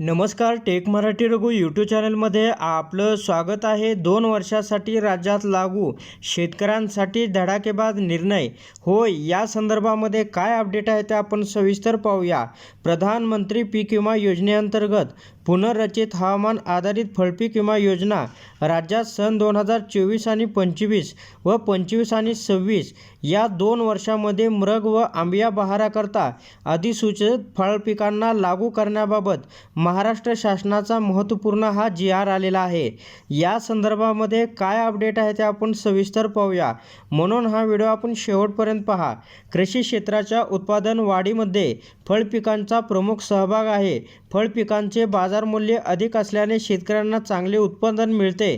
नमस्कार take Marathi Raghu YouTube चॅनलमध्ये आपलं स्वागत आहे. दोन वर्षासाठी राज्यात लागू शेतकऱ्यांसाठी धडाकेबाज निर्णय. होय या संदर्भामध्ये काय अपडेट आहे ते आपण सविस्तर पाहूया. प्रधानमंत्री पीक विमा योजनेअंतर्गत पुनर्रचित हवामान आधारित फळपीक विमा योजना राज्यात सन दोन हजार चोवीस आणि पंचवीस व पंचवीस आणि सव्वीस या दोन वर्षामध्ये मृग व आंबिया बहाराकरता अधिसूचित फळपिकांना लागू करण्याबाबत महाराष्ट्र शासनाचा महत्त्वपूर्ण हा जी आर आलेला आहे. या संदर्भामध्ये काय अपडेट आहे ते आपण सविस्तर पाहूया. म्हणून हा व्हिडिओ आपण शेवटपर्यंत पहा. कृषी क्षेत्राच्या उत्पादन वाढीमध्ये फळपिकांचा प्रमुख सहभाग आहे. फळपिकांचे बाजारमूल्य अधिक असल्याने शेतकऱ्यांना चांगले उत्पादन मिळते.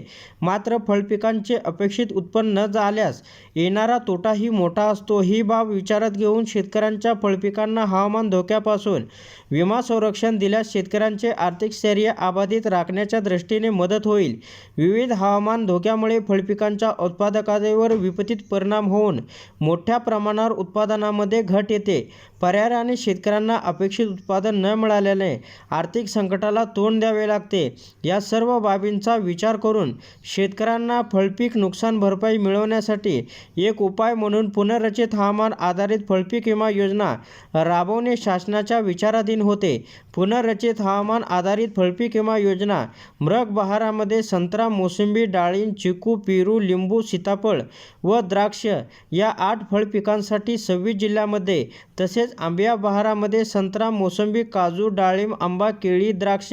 मात्र फळपिकांचे अपेक्षित उत्पन्न न झाल्यास येणारा तोटाही मोठा असतो. ही बाब विचारात घेऊन शेतकऱ्यांच्या फळपिकांना हवामान धोक्यापासून विमा संरक्षण दिल्यास शेतकऱ्यांचे आर्थिक स्थैर्य अबाधित राखण्याच्या दृष्टीने मदत होईल. विविध हवामान धोक्यामुळे फळपिकांच्या उत्पादकतेवर विपरीत परिणाम होऊन मोठ्या प्रमाणावर उत्पादनामध्ये घट येते. पर्यायाने शेतकऱ्यांना अपेक्षित उत्पादन न मिळाल्याने आर्थिक संकटाला तोंड द्यावे लागते. या सर्व बाबींचा विचार करून शेतकऱ्यांना फळपीक नुकसान भरपाई मिळवण्यासाठी एक उपाय म्हणून पुनर्रचित हवामान आधारित फळपीक विमा योजना राबवणे शासनाच्या विचाराधीन होते. पुनर्रचित हवामान आधारित फळपीक विमा योजना मृग बहारामध्ये संत्रा मोसंबी डाळिंब चिकू पेरू लिंबू सीताफळ व द्राक्ष या आठ फळपिकांसाठी सव्वीस जिल्ह्यामध्ये तसेच आंबिया बहारामध्ये संत्रा मोसंबी काजू डाळिंब आंबा केळी द्राक्ष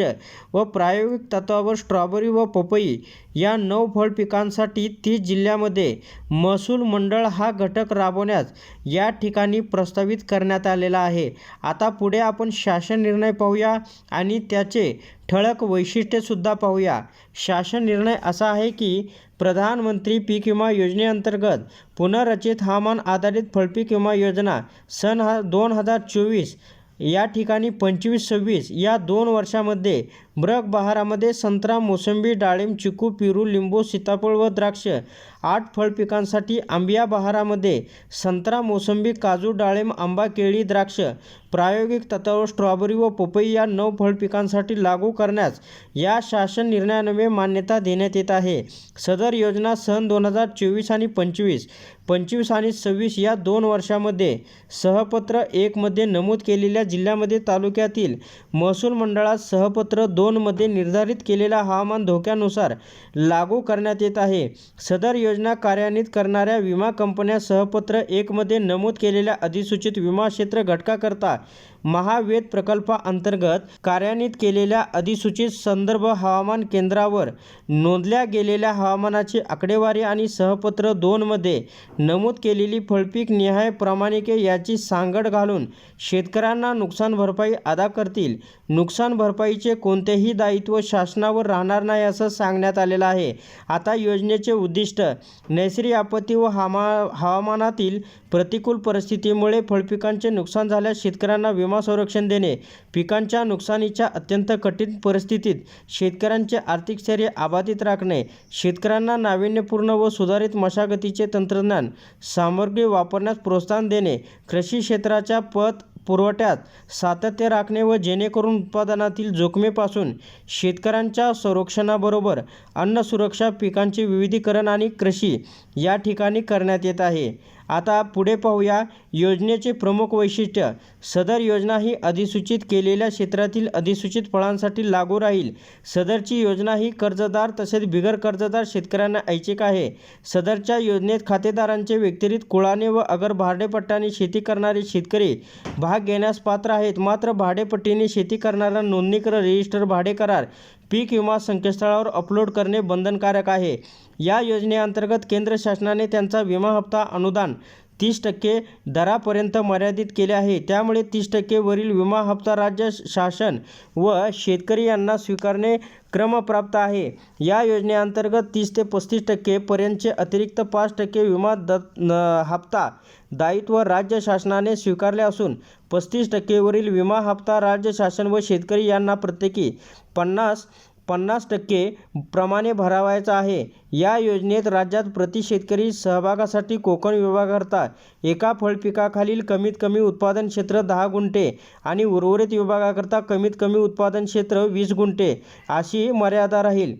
व प्रायोगिक तत्वावर स्ट्रॉबेरी व पपई या नऊ फळ पिकांसाठी तीस जिल्ह्यामध्ये महसूल मंडळ हा घटक राबवण्यास या ठिकाणी प्रस्तावित करण्यात आलेला आहे. आता पुढे आपण शासन निर्णय पाहूया आणि त्याचे ठळक वैशिष्ट्येसुद्धा पाहूया. शासन निर्णय असा आहे की प्रधानमंत्री पीक विमा योजनेअंतर्गत पुनर्रचित हवामान आधारित फळपीक विमा योजना सन हा दोन हजार चोवीस या ठिकाणी पंचवीस सव्वीस या दोन वर्षामध्ये ब्रग बहारामध्ये संत्रा मोसंबी डाळिंब चिकू पेरू लिंबू सीताफळ व द्राक्ष. आठ फळ पिकांसाठी आंबिया बहारामध्ये संत्रा मोसंबी काजू डाळिंब आंबा केळी द्राक्ष. प्रायोगिक तत्वावर स्ट्रॉबेरी व पपई या नऊ फळ पिकांसाठी लागू करण्यास या शासन निर्णयान्वये मान्यता देण्यात येत आहे. सदर योजना सन दोन हजार चोवीस आणि पंचवीस पंचवीस आणि सव्वीस या दोन वर्षामध्ये सहपत्र एकमध्ये नमूद केलेल्या जिल्ह्यामध्ये तालुक्यातील महसूल मंडळात सहपत्र दोनमध्ये निर्धारित केलेल्या हवामान धोक्यानुसार लागू करण्यात येत आहे. सदर योजना कार्यान्वित करणाऱ्या विमा कंपन्या सहपत्र एकमध्ये नमूद केलेल्या अधिसूचित विमा क्षेत्र घटकाकरता महावेद प्रकल्पाअंतर्गत कार्यान्वित केलेल्या अधिसूचित संदर्भ हवामान केंद्रावर नोंदल्या गेलेल्या हवामानाची आकडेवारी आणि सहपत्र दोनमध्ये नमूद केलेली फळपीक निहाय प्रमाणिके याची सांगड घालून शेतकऱ्यांना नुकसान भरपाई अदा करतील. नुकसान भरपाईचे कोणतेही दायित्व शासनावर राहणार नाही असं सांगण्यात आलेलं आहे. आता योजनेचे उद्दिष्ट नैसर्गिक आपत्ती व हमा हवामानातील प्रतिकूल परिस्थितीमुळे फळपिकांचे नुकसान झाल्यास शेतकऱ्यांना विमा संरक्षण देणे पिकांच्या नुकसानीच्या अत्यंत कठीण परिस्थितीत शेतकऱ्यांचे आर्थिक स्थैर्य अबाधित राखणे शेतकऱ्यांना नाविन्यपूर्ण व सुधारित मशागतीचे तंत्रज्ञान सामग्री वापरण्यास प्रोत्साहन देणे कृषी क्षेत्राच्या पत पुरवठ्यात सातत्य राखणे व जेणेकरून उत्पादनातील जोखमीपासून शेतकऱ्यांच्या संरक्षणाबरोबर अन्न सुरक्षा पिकांचे विविधीकरण आणि कृषी या ठिकाणी करण्यात येत आहे. आता पुढे पाहूया. योजनेचे प्रमुख वैशिष्ट्य. सदर योजना ही अधिसूचित केलेल्या क्षेत्रातील अधिसूचित फळांसाठी लागू राहील. सदरची योजना ही कर्जदार तसेच बिगर कर्जदार शेतकऱ्यांना ऐच्छिक आहे. सदरच्या योजनेत खातेदारांचे व्यतिरिक्त कुळाने व अगर भाडेपट्ट्याने शेती करणारे शेतकरी भाग घेण्यास पात्र आहेत. मात्र भाडेपट्टीने शेती करणारा नोंदणीकृत रजिस्टर भाडे करार पीक विमा संकेतस्थळावर अपलोड करणे बंधनकारक आहे. या योजनेअंतर्गत केंद्र शासनाने त्यांचा विमा हप्ता अनुदान तीस टक्के दरापर्यंत मर्यादित केले आहे. त्यामुळे तीस टक्केवरील विमा हप्ता राज्य शासन व शेतकरी यांना स्वीकारणे क्रमप्राप्त आहे. या योजनेअंतर्गत तीस ते पस्तीस टक्केपर्यंतचे अतिरिक्त पाच टक्के विमा द हप्ता दायित्व राज्य शासनाने स्वीकारले असून पस्तीस टक्केवरील विमा हप्ता राज्य शासन व शेतकरी यांना प्रत्येकी पन्नास पन्नास टक्के प्रमाणे भरावायचा आहे. या योजनेत राज्यात प्रति शेतकरी सहभागासाठी कोकण विभागाकरता एका फळपिकाखालील कमीत कमी उत्पादन क्षेत्र दहा गुंठे आणि उर्वरित विभागाकरता कमीत कमी उत्पादन क्षेत्र वीस गुंठे अशी मर्यादा राहील.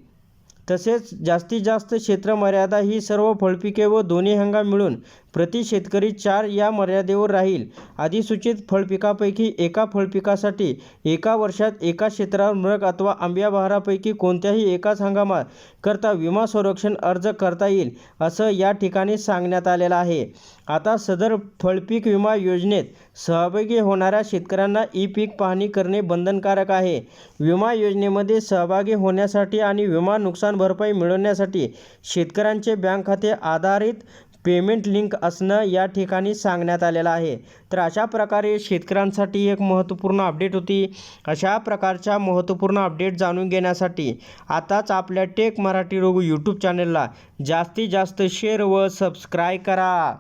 तसेच जास्तीत जास्त क्षेत्र मर्यादा ही सर्व फळपिके व दोन्ही हंगाम मिळून प्रति शेतकरी चार या मर्यादेवर राहील. अधिसूचित फळपिकापैकी एका फळपिकासाठी एका वर्षात एका क्षेत्रावर मृग अथवा आंब्या बहारापैकी कोणत्याही एकाच हंगामात करता विमा संरक्षण अर्ज करता येईल असं या ठिकाणी सांगण्यात आलेलं आहे. आता सदर फळपीक विमा योजनेत सहभागी होणाऱ्या शेतकऱ्यांना ई पीक पाहणी करणे बंधनकारक आहे. विमा योजनेमध्ये सहभागी होण्यासाठी आणि विमा नुकसान भरपाई मिळवण्यासाठी शेतकऱ्यांचे बँक खाते आधारित पेमेंट लिंक असणं या ठिकाणी सांगण्यात आलेलं आहे. तर अशा प्रकारे शेतकऱ्यांसाठी एक महत्त्वपूर्ण अपडेट होती. अशा प्रकारच्या महत्त्वपूर्ण अपडेट जाणून घेण्यासाठी आताच आपल्या टेक मराठी रोग यूट्यूब चॅनलला जास्तीत जास्त शेअर व सबस्क्राईब करा.